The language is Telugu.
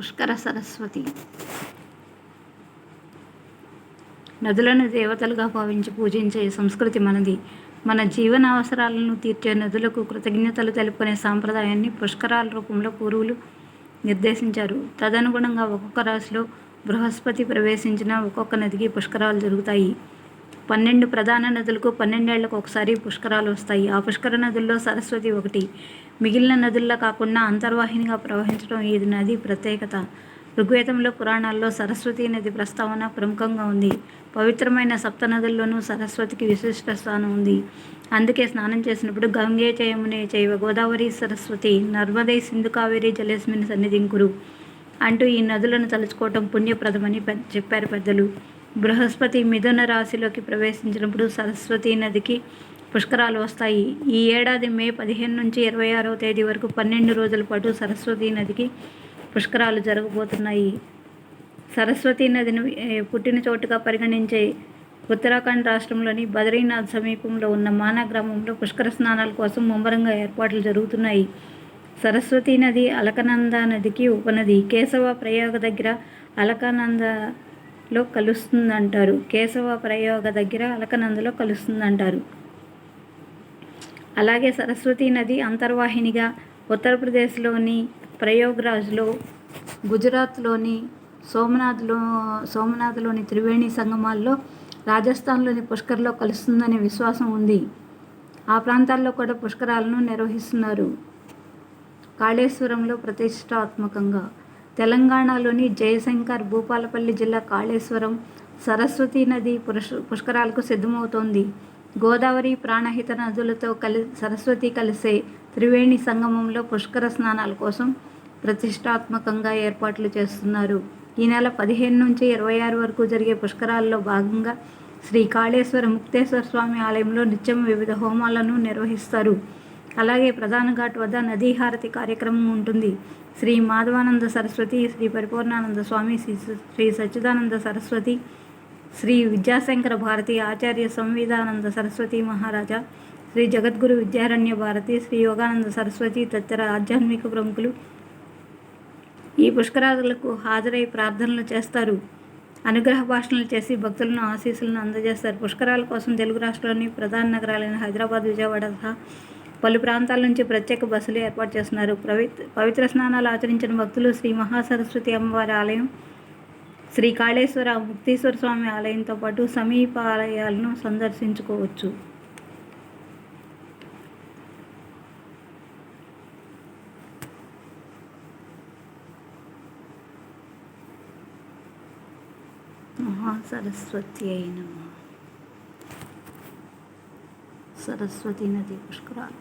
పుష్కర సరస్వతి. నదులను దేవతలుగా భావించి పూజించే సంస్కృతి మనది. మన జీవన అవసరాలను తీర్చే నదులకు కృతజ్ఞతలు తెలుపుకునే సాంప్రదాయాన్ని పుష్కరాల రూపంలో పూర్వులు నిర్దేశించారు. తదనుగుణంగా ఒక్కొక్క రాశిలో బృహస్పతి ప్రవేశించిన ఒక్కొక్క నదికి పుష్కరాలు జరుగుతాయి. పన్నెండు ప్రధాన నదులకు పన్నెండేళ్ళకు ఒకసారి పుష్కరాలు వస్తాయి. ఆ పుష్కర నదుల్లో సరస్వతి ఒకటి. మిగిలిన నదుల్లో కాకుండా అంతర్వాహినిగా ప్రవహించడం ఈ నది ప్రత్యేకత. ఋగ్వేదంలో పురాణాల్లో సరస్వతి నది ప్రస్తావన ప్రముఖంగా ఉంది. పవిత్రమైన సప్త నదుల్లోనూ సరస్వతికి విశిష్ట స్థానం ఉంది. అందుకే స్నానం చేసినప్పుడు గంగే చేయమునే జైవ గోదావరి సరస్వతి నర్మదే సింధు కావేరి జలేస్మిని సన్నిధింకురు. అంటూ ఈ నదులను తలుచుకోవటం పుణ్యప్రదమని చెప్పారు పెద్దలు. బృహస్పతి మిథున రాశిలోకి ప్రవేశించినప్పుడు సరస్వతి నదికి పుష్కరాలు వస్తాయి. ఈ ఏడాది మే పదిహేను నుంచి ఇరవై ఆరవ తేదీ వరకు పన్నెండు రోజుల పాటు సరస్వతి నదికి పుష్కరాలు జరగబోతున్నాయి. సరస్వతి నదిని పుట్టిన చోటుగా పరిగణించే ఉత్తరాఖండ్ రాష్ట్రంలోని బద్రీనాథ్ సమీపంలో ఉన్న మానా గ్రామంలో పుష్కర స్నానాల కోసం ముమ్మరంగా ఏర్పాట్లు జరుగుతున్నాయి. సరస్వతి నది అలకనంద నదికి ఉపనది. కేశవ ప్రయోగ దగ్గర లో కలుస్తుందంటారు. కేశవ ప్రయోగ దగ్గర అలకనందలో కలుస్తుందంటారు. అలాగే సరస్వతి నది అంతర్వాహినిగా ఉత్తరప్రదేశ్లోని ప్రయోగ్రాజ్లో గుజరాత్లోని సోమనాథ్లో సోమనాథ్లోని త్రివేణి సంగమాల్లో రాజస్థాన్లోని పుష్కర్లో కలుస్తుందనే విశ్వాసం ఉంది. ఆ ప్రాంతాల్లో కూడా పుష్కరాలను నిర్వహిస్తున్నారు. కాళేశ్వరంలో ప్రతిష్టాత్మకంగా తెలంగాణలోని జయశంకర్ భూపాలపల్లి జిల్లా కాళేశ్వరం సరస్వతి నది పురుష పుష్కరాలకు సిద్ధమవుతోంది. గోదావరి ప్రాణహిత నదులతో కలి సరస్వతి కలిసే త్రివేణి సంగమంలో పుష్కర స్నానాల కోసం ప్రతిష్టాత్మకంగా ఏర్పాట్లు చేస్తున్నారు. ఈ నెల పదిహేను నుంచి ఇరవై ఆరు వరకు జరిగే పుష్కరాల్లో భాగంగా శ్రీ కాళేశ్వర ముక్తేశ్వర స్వామి ఆలయంలో నిత్యం వివిధ హోమాలను నిర్వహిస్తారు. అలాగే ప్రధాన ఘాట్ వద్ద నదీ హారతి కార్యక్రమం ఉంటుంది. శ్రీ మాధవానంద సరస్వతి శ్రీ పరిపూర్ణానంద స్వామి శ్రీ శ్రీ సచ్చిదానంద సరస్వతి శ్రీ విద్యాశంకర భారతి ఆచార్య సంవిధానంద సరస్వతి మహారాజా శ్రీ జగద్గురు విద్యారణ్య భారతి శ్రీ యోగానంద సరస్వతి తదితర ఆధ్యాత్మిక ప్రముఖులు ఈ పుష్కరాదులకు హాజరై ప్రార్థనలు చేస్తారు. అనుగ్రహ భాషణలు చేసి భక్తులను ఆశీస్సులను అందజేస్తారు. పుష్కరాల కోసం తెలుగు రాష్ట్రాల్లోని ప్రధాన నగరాలైన హైదరాబాద్ విజయవాడ సహా పలు ప్రాంతాల నుంచి ప్రత్యేక బస్సులు ఏర్పాటు చేస్తున్నారు. పవిత్ర పవిత్ర స్నానాలు ఆచరించిన భక్తులు శ్రీ మహాసరస్వతి అమ్మవారి ఆలయం శ్రీ కాళేశ్వర ముక్తీశ్వర స్వామి ఆలయంతో పాటు సమీప ఆలయాలను సందర్శించుకోవచ్చు. మహాసరస్వతి అయిన సరస్వతి నది పుష్కరాలు.